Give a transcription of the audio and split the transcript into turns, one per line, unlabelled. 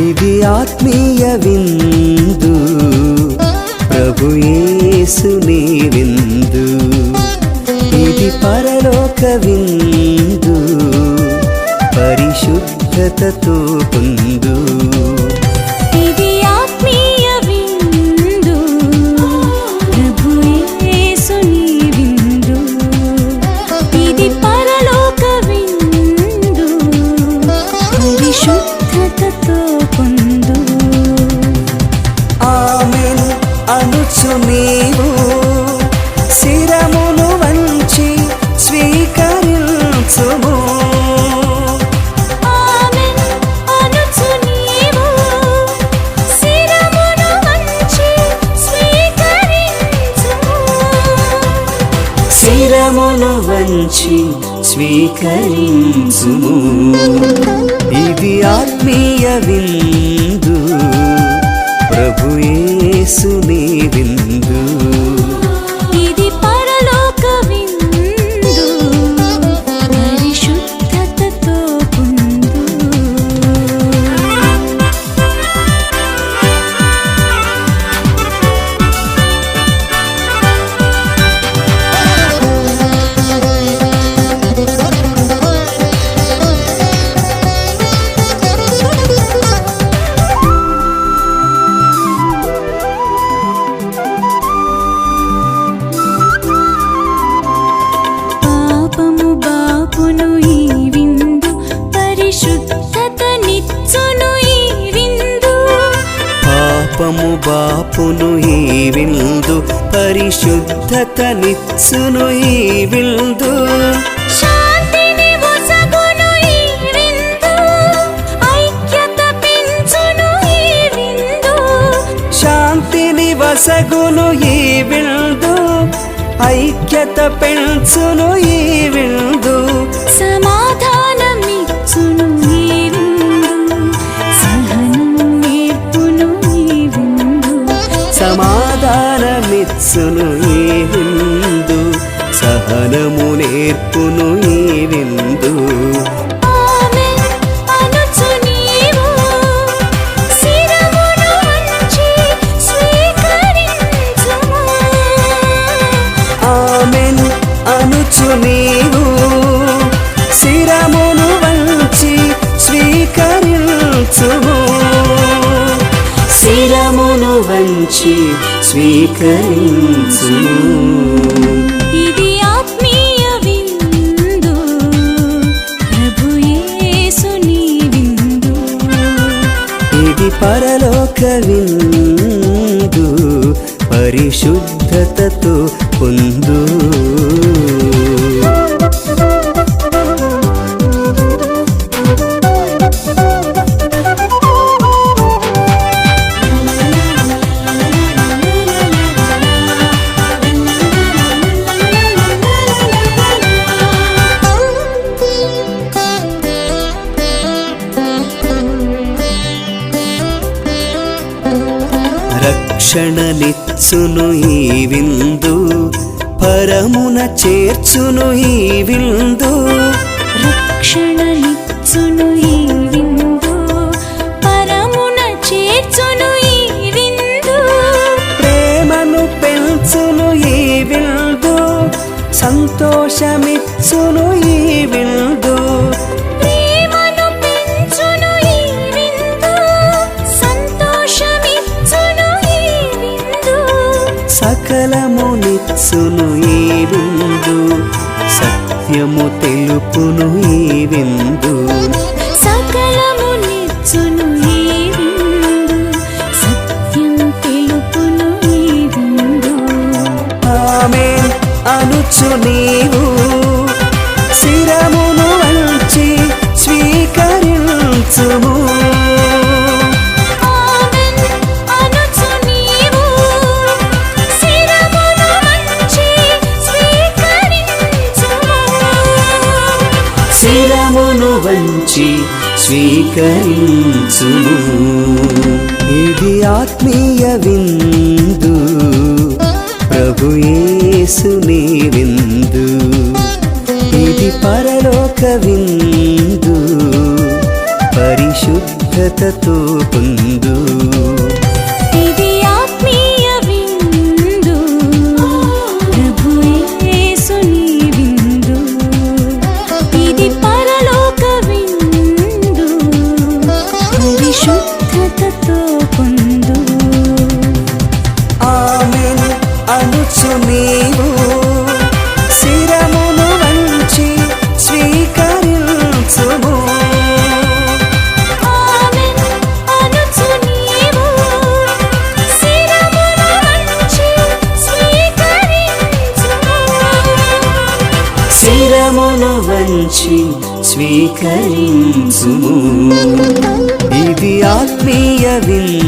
ఇది ఆత్మీయ విందు? ప్రభుయే యేసుని విందు ఇది పరలోక విందు. పరిశుద్ధతతో పొందు శిరమును వంచి స్వీకరించుము. ఇది ఆత్మీయ విందు. ప్రభు
బాపును ఈ విందు పరిశుద్ధత నిచ్చును ఈ విందు.
పాపము బాపును ఈ విందు పరిశుద్ధత నిచ్చును ఈ విందు
శాంతిని
వసగును ఈ విందు ఐక్యత పెంచును ఈ విందు.
సమాధానమిచ్చును ఈ విందు. సహనం నేర్పును ఈ విందు.
సమాధానమిచ్చును ఈ విందు. సహనము నేర్పును ఈ విందు.
స్వీకరించుము ఇది ఆత్మీయ విందు. ప్రభు యేసుని విందు.
ఇది పరలోక విందు. పరిశుద్ధతతో పొందు. రక్షణనిచ్చును ఈ విందు పరమున చేర్చును ఈ విందు.
రక్షణనిచ్చును ఈ విందు పరమున చేర్చును ఈ విందు.
ప్రేమను పెంచును ఈ విందు సంతోషమిచ్చును ఈ విందు. సకలమునిచ్చును ఈ విందు సత్యము తెలుపును ఈ విందు.
సకలమునిచ్చును ఈ విందు సత్యం తెలుపును ఈ విందు.
ఆమె అనుచు స్వీకరించుము. ఇది ఆత్మీయ విందు. ప్రభు యేసుని విందు. ఇది పరలోక విందు. పరిశుద్ధతతో పొందు అనుచు నీవు. శిరమును వంచి స్వీకరించుము.
శిరమును వంచి స్వీకరించుము.
ఇది ఆత్మీయ విందు